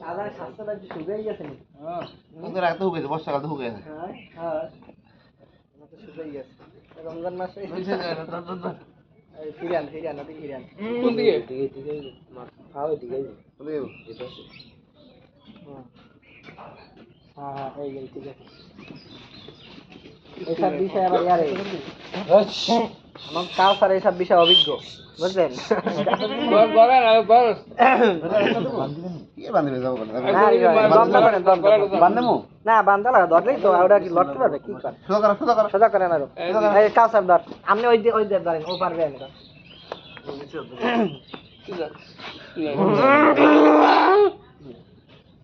দাদা স্বাস্থ্যটা একটু শুকিয়ে গেছে নি তোদের রাখতে হুকে বর্ষাকাল তো হুকে হ্যাঁ হ্যাঁ। শুকিয়ে গেছে। রমজান মাসে এই ফিরান ফিরান ওদিকে ফিরান কোন দিকে? হুম। হ্যাঁ হ্যাঁ এই এই ঠিক আছে এইসব বিষয়ে আবার ইয়ারে। আমার কাউ স্যার এইসব বিষয়ে অভিজ্ঞ। বুঝলেন? না, বন্ধ না লাগা ধরলেই তো ওটা কি লড়তে পারবে কি করে? সোজা করো সোজা করো। সোজা করেন আরও। এই ধর আপনি ওই ওই দিয়ে ধরেন ও পারবে আমি ধর। আরে আমার ইকবাল ভাই হ্যাঁ,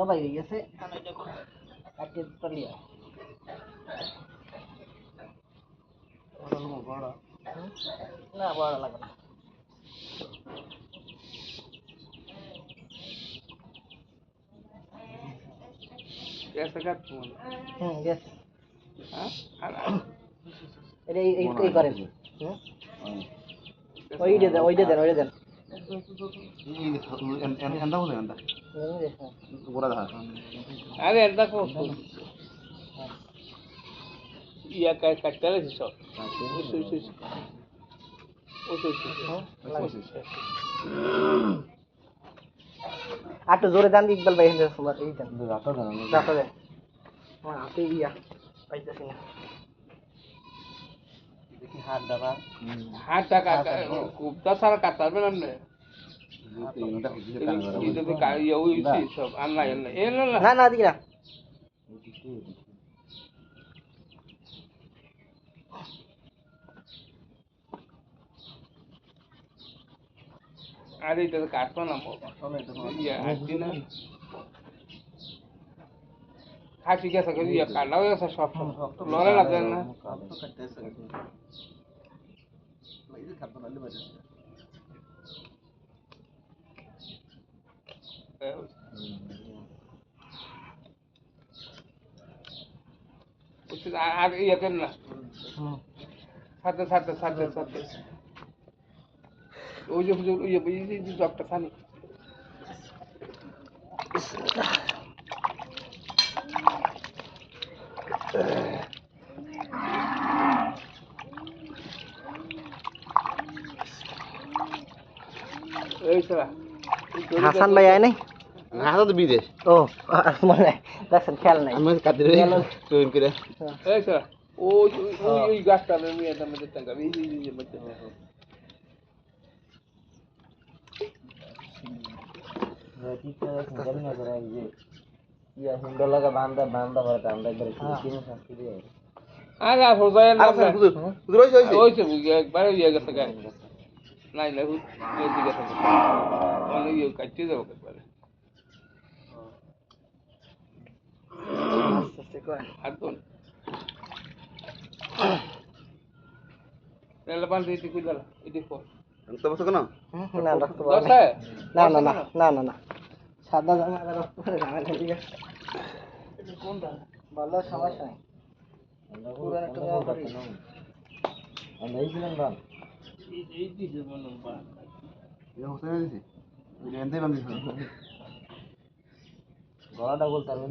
জবাই হয়ে গেছে কাটিয়ে তালিয়া না বড় লাগে না গ্যাসে কাটবো হুম এটা এই করেন হুম ওই দেন ওই দেন ওইটা দেন এন্দা বলে হুম, রে, হ্যাঁ। পুরা দেখা আরে এটা কো ইয়া কাট কাটতে আছে সব ওই সুই সুই ওই সুই সুই হুম, লাগবে। আর একটু জোরে দেন ইকবাল ভাই এখানে তোমার এই দেন রাতা জানো রাখো দেন আমার হাতে ইয়া পাইতেছি না দেখি হাত দাবা হাত টাকা খুব তো সারা কাটতে পারবে না না। না না না। দিকে না। আরে এটা তো কাটতো না ইয়া হাঁটছি না? হাসি গেছে করে কাটাও গেছে সব সব লড়ে না। না আর ইয়ে করেন না হুম। সাথে সাথে সাথে সাথে ওই যে হুজুর ওই যে ওই যে- যে জবটা খানি এই সারা হাসান ভাই আয় নাই হাতে তো বিদেশ। ও মানে দেখছেন খেয়াল নাই। আমি কাটতে রে টুইন করে। এই সারা ওই ওই- ওই গাছটা আমি নিয়ে মধ্যে টাকা এই এই। কিনে নাই। না হুজ এই দিকে থাকে। অনেক ইয়ে কাটতে যাব একবারে। আস্তে করেন আর তো তেল পান দিতে কই দাও এটি কো তো বসো কেন? না রক্ত পড়ে না না না না না না। সাদা জামা আর রক্ত ঠিক আছে কোনটা? ভালো সমস্যা নাই। পুরান একটা জামা পরি আমরা এইছিলাম বান। এই এই দিছে মনে বা এটা হোসেন দিছি এটা এনতে বান্দিছ গলাটা বলতে পারবেন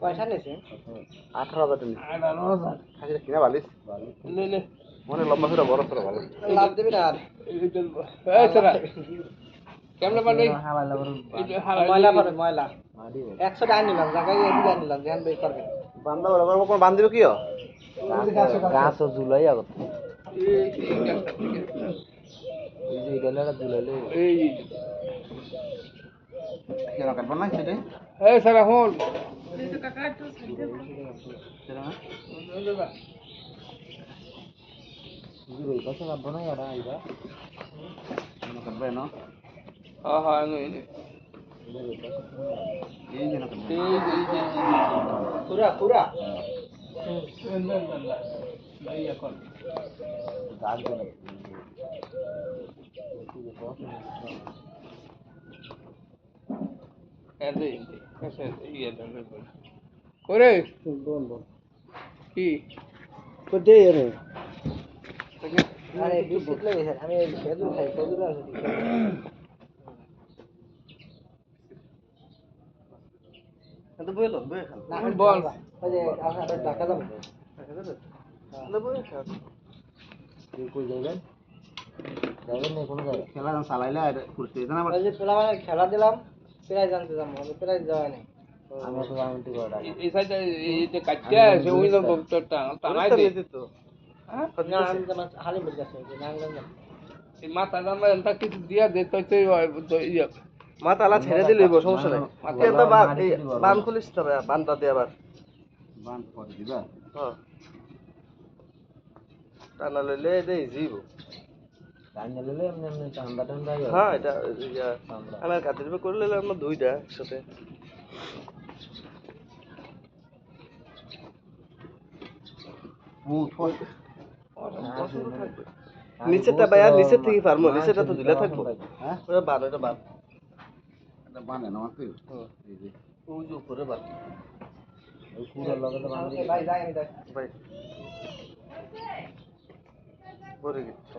পয়সা নিয়েছে আঠারো হাজার আঠারো খাসিটা কিনা মনে লম্বা ছিল বড় ভালো লাভ দেবি না আর এই পারবে ময়লা পরে ময়লা একশো টাকা নিলাম জায়গায় এদিকে নিলাম বের করবে কোন বান্ধিব কি গাছ জুলাই আগত এই যে এটা লাগা জুলাইলে এই কেন কাটবা না সেটা এই সেরা হন জুলাই এই পাশে কাটবো না এটা এটা কেন কাটবে না এই যে এই যেন কাটবে এই যে এই যে পুরা পুরা এখন গাছ দেন এদে এসে ইয়ে দেন করে কি কোথায় এর আরে বিস্কুট লেগেছে আমি খেজুর খাই খেজুর আছে তো বইলো বই খাল না বল। ওই যে আপনার ঢাকা যাব তুই কই যাবেন যাবেন না কোনো জায়গায় খেলা চালাইলে আর করতে না ওই যে পোলা মানে খেলা দিলাম প্রাইজ আনতে যাব আমি প্রাইজ দেওয়া নেই। আমি তো আমি করে ডাকি এই সাইডে এই যে কাটটা আছে ওই লোক বক্তটা টানাই দে হ্যাঁ? না আমি তো আমার হালি মিল গেছে যে নাঙ্গল না এই মাথা দাম এনটা কিছু দিয়া দে তো তো ইয়ে মাতালা ছেড়ে দিলে সমস্যা নাই। এটা বান বান খুলিস তবে বানটা দিয়ে আবার। বান করে দিবা। হ্যাঁ টানা লইলে দেই জীব টানা লইলে এমনি এমনি ঠান্ডা ঠান্ডা হ্যাঁ এটা আমার কাছে দিবে করে লইলে আমরা দুইটা একসাথে। নিচেরটা ভাইয়া নিচের থেকে পারব নিচেরটা তো ঝুলে থাকব। ওটা বান ওটা বান। এটা বানে না মাত্র ওই যে উপরে বান। ওই পুরো লগে তো বান ভাই যাই আমি যাই ভাই পরে গেছে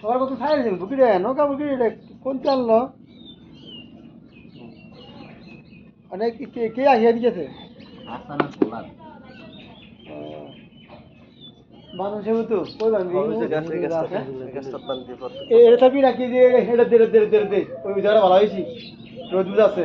সবার কথা ছাড়ে দিন বুকি রে নৌকা বুকিরে কোন চাললো অনেক কে কে দিয়েছে। তো কই বান্ধি এটা থাকবি নাকি যে এটা দে দে দে দে ওই জায়গা ভালো হয়েছি। রোদ বুঝ আছে।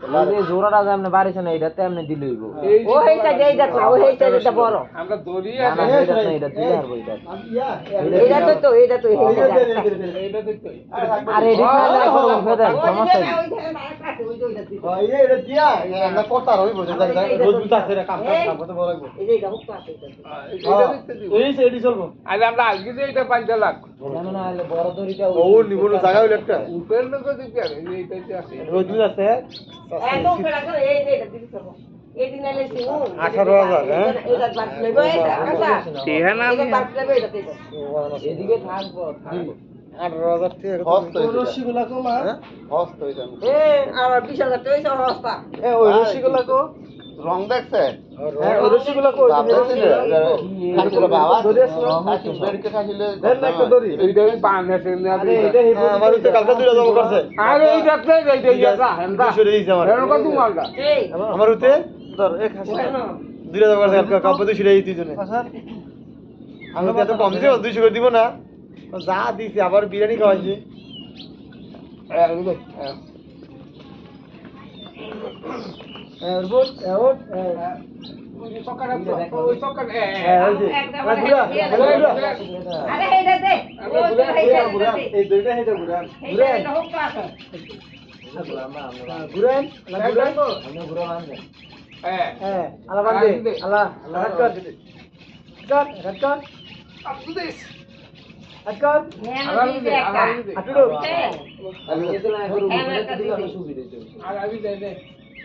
এই দেখে কে ইয়ার ইয়ার মধ্যে আবার ধরে যাইব হব ধরে বুঝা এনো গর লগা এই লোক কিছু জায়গা সকল হয়ে গেল দিয়ে এটা সময় দে জোড়াটা যে বাড়িছে না ও ও বড় আমরা দড়ি এটা না, এটা দিলে হারবো এটা এইটা তো তো। তো আর না ফেদার সমস্যা ওই যে এটা দিয়া কথা জায়গা রোজ আছে রে কাম কাম করতে ভালো লাগবে। এই যে এটা মুক্ত আছে এটা এইটা দেখতে দিব। এই সাইডে চলবো। আজ আমরা আজকে যে এটা পাঁচ লাখ না না বড় দড়িটা ও নিব জায়গা হইল একটা। উপের লোক দেখতে এইটা আছে। রোজ আছে একদম ফেলা করে এই যে এটা দিতে হবে এই দিন এলে সিমু 18,000 হ্যাঁ? এটা বাদ লেবে এটা কাঁচা টিহা না এটা বাদ লেবে এটা দিতে এদিকে থাকব থাকব আঠারো হাজার রসিগুলা কমা এ আর 20000 টাকা হইছে রাস্তা এ ওই রসিগুলা কো রং দেখছে? আমার ওখানে দুই হাজার করে দুশো দুজনে আমি এত কম করে দিব না। যা দিছে আবার বিরিয়ানি খাওয়াইছে। হ্যাঁ। আমি কই হ্যাঁ এয়ারপোর্ট এয়ারপোর্ট ওই সকালে ওই সকালে হ্যাঁ ওই যে একদম আরে ঘুরা দিয়ে ঘুরা দাও। ঘুরা আরে এইটা দে ও তো এইটা দে এই দুইটা হেঁটে ঘুরান এইটা এটা হোক তো আছে ঘুরান ঘুরান তো হ্যাঁ হ্যাঁ আল্লাহ বান্দে আল্লাহ আল্লাহ হাত কর কর হাত কর আব্দুল হাত কর হ্যাঁ আবার দিছে দিছে, একটা আবার দিছে। হাঁটুডো হ্যাঁ আমি এসে না এখন হ্যাঁ, ঘুরে একটা দিলে আমি দিছি। সুবিধা হইছে আর আমি দে দে ভাতে লিস আর ভাতে লিস ওই ওই কাম করে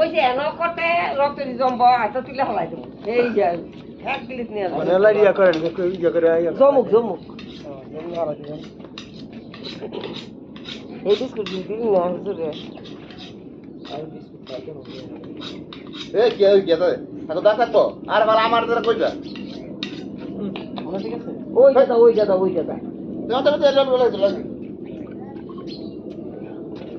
ওই যে এনো করতে রক্ত জম্ব হাতে তুলে হলাই দেব। এই যে এক প্লেট নিয়ে যাও মানে ইয়া জমুক জমুক জমুক এই বিস্কুট দিবি না হুজুরে এ কি আর কি আছে তাকে দা থাকব আর মার আমার দ্বারা কইবা ঠিক আছে ওই দাদা ওই দাদা ওই দাদা তোমার তো তেল বলে চলে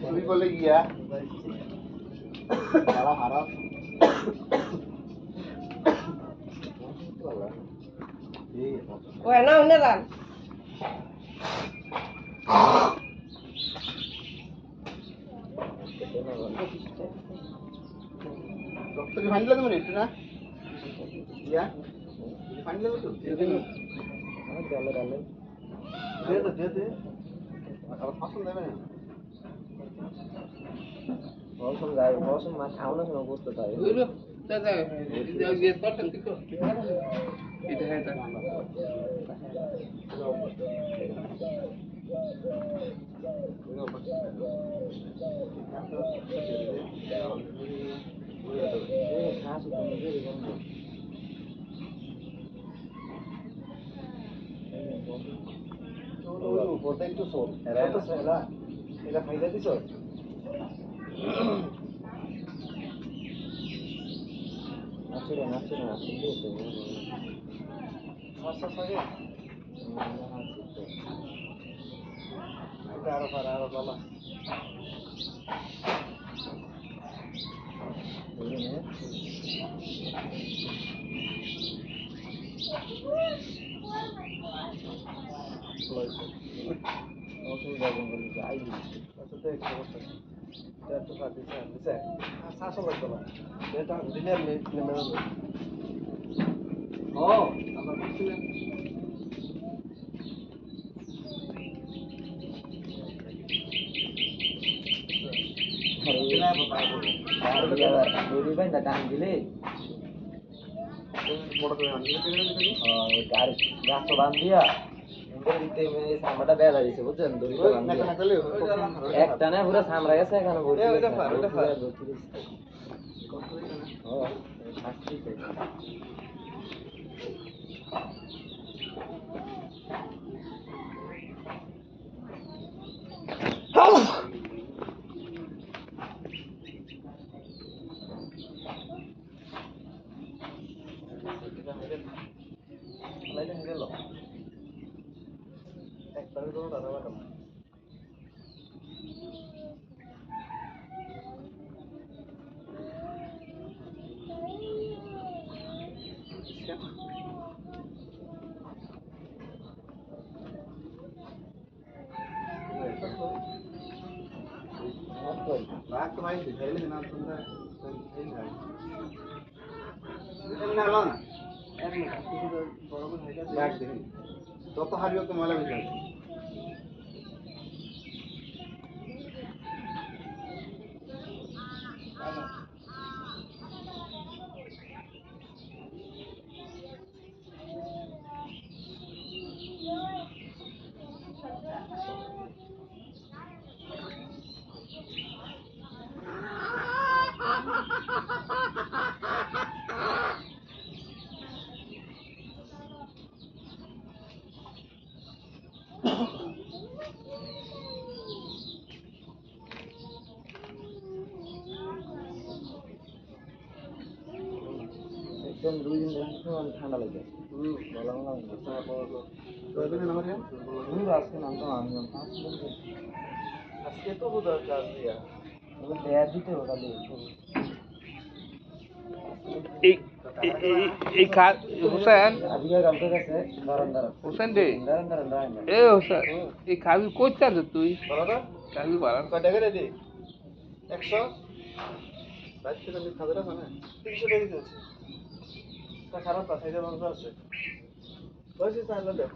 তুই বলে গিয়া হারা হারা ওই না উনি যান রক্ত কি ফাইন লাগবে একটু না ইয়া ফাইন লাগবে তো দে দে দে দে আর ফাসল দেবে না বুঝলো দাদা ইয়ে করতে দেখো এটা 낯설어 낯설어 낯설어 낯설어 انت عارف انا عارف والله الله يسلمك. ما في داعي نقول لك عيب. ما صدقت দিছ আরও পারা আরও বাবা একটা না পুরো সামরা গেছে এখানে ভর্তি এ, ওইটা হয়েছে। সামরা গেছে এখানে ভর্তি হয়েছে। ও, শাস্তি পেয়েছে। রাখতে ভাই খাইলে না তোমরা এই না এমনি হলো না দেখ দেখি যত হাবি তত ময়লা বেশি আছে একদম দুই দিন ধরে ঠান্ডা লাগে রে? আজকে নামতো আমি আজকে তো কাজ দিয়া। দেয়া দিতে এই হুসেন। হুসেন রে এ হুসেন খাবি তুই? খাবি বাড়ান একশো? বাইশ টাকা খাবে না? মানে তিনশো টাকা তা খারাপ না সাইডে মাংস আছে। বলছি তাহলে দেখ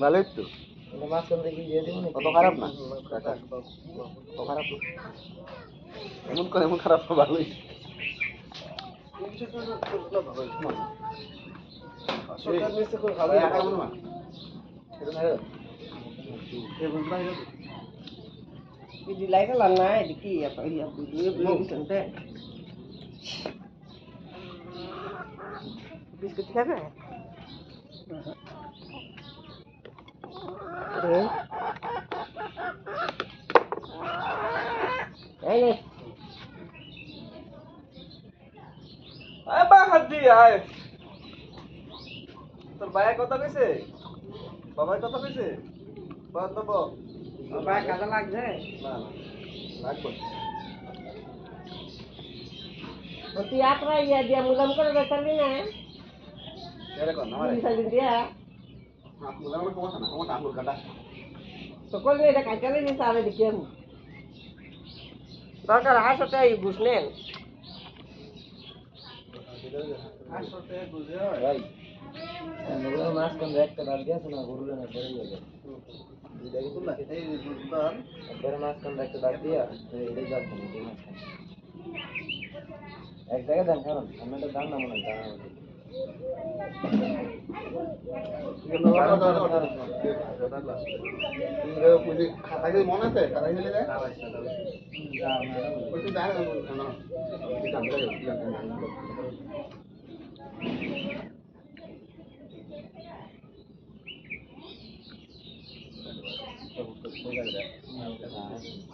ভালোই তো। মাছ কোন দেখি দিয়ে দিব অত খারাপ না। খারাপ এমন করে এমন খারাপ ভালোই। সরকার নিচে করে ভালো apa di sente. Biskut ka na. আয় বা হাত দিয়ে আয় তোর ভাইয়া কথা কইছে বাবাই কথা কইছে kata lagi? না না লাগবে nanti apa? Ya dia mulai mungkin ada terminnya ya? Bisa jadi ya sekolah ini ada kacau ini sama di kiamu Tak kalah asotnya ibu Senin Asotnya ibu Senin Ya, ya, ya, ya, hasa tay busnen. আসলে বুঝে হয় ভাই মাছ কোন একটা ডাল দিয়েছে না গরুলে না পড়ে যাবে দেখি তো না এই দুধদান একবারে মাছ কোন একটা ডাল দিয়া এটাই যাচ্ছে না এই মাছ এক জায়গায় দেন কারণ আমি একটা দাম না মনে হয়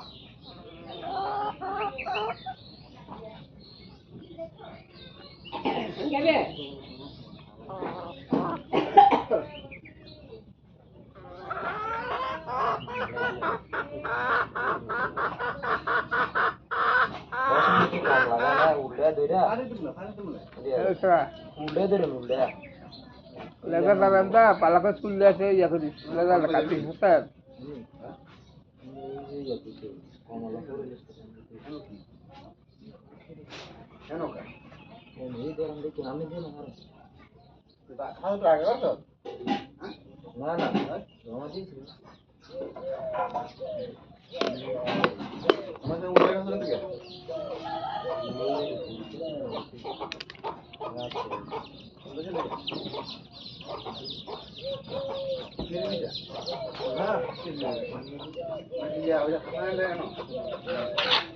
দা পালাকে চুললে আছে ইয়া করিস লেগা কাটি হুসেন কমলা কেন এই দেখেন দেখি আমি দিন খাওয়া তো আগে করছ না না জমা দিয়েছি আমাদের উঠে গেছিল থেকে হ্যাঁ ইয়া ওই খাতা নিলে কেন রাত্রি রাজিয়া ভালো স্থানে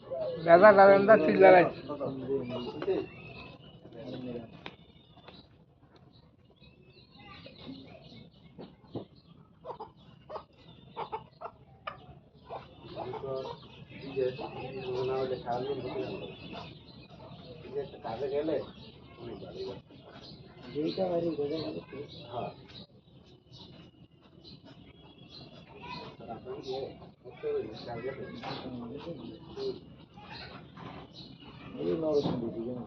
দাঁড়ান দা চিল্লা কাজে গেলে অনেক বাড়ি গজা লাগে হ্যাঁ। এই নরসিং দিকে না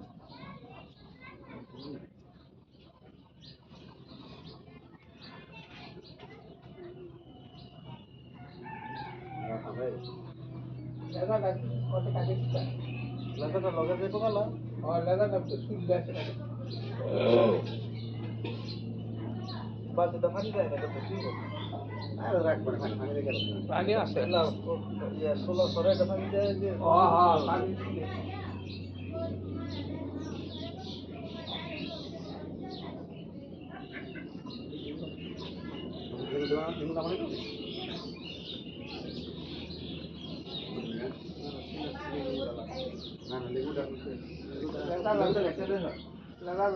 লেখাটা লগে যাইব গেল বাচ্চাটা ফানি দেয় না এটা ঠিক আর রাখব না পানি পানি রেখে রাখব। পানি আছে না ইয়ে ষোলো সরে এটা ফানি দেয় যে হ্যাঁ পানি দিলে। লেবু দেওয়া, লেবু না মানে কি? না, না, লেবুটা লেখা লাগবে রেখে দে না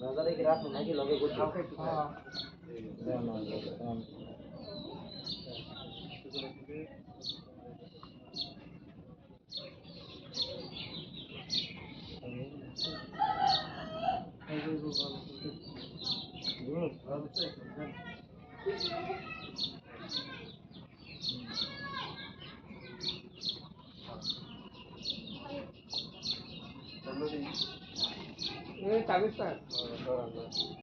নজরে কি রাখো নাকি লগে করছ হ্যাঁ না না না এই চাবিস না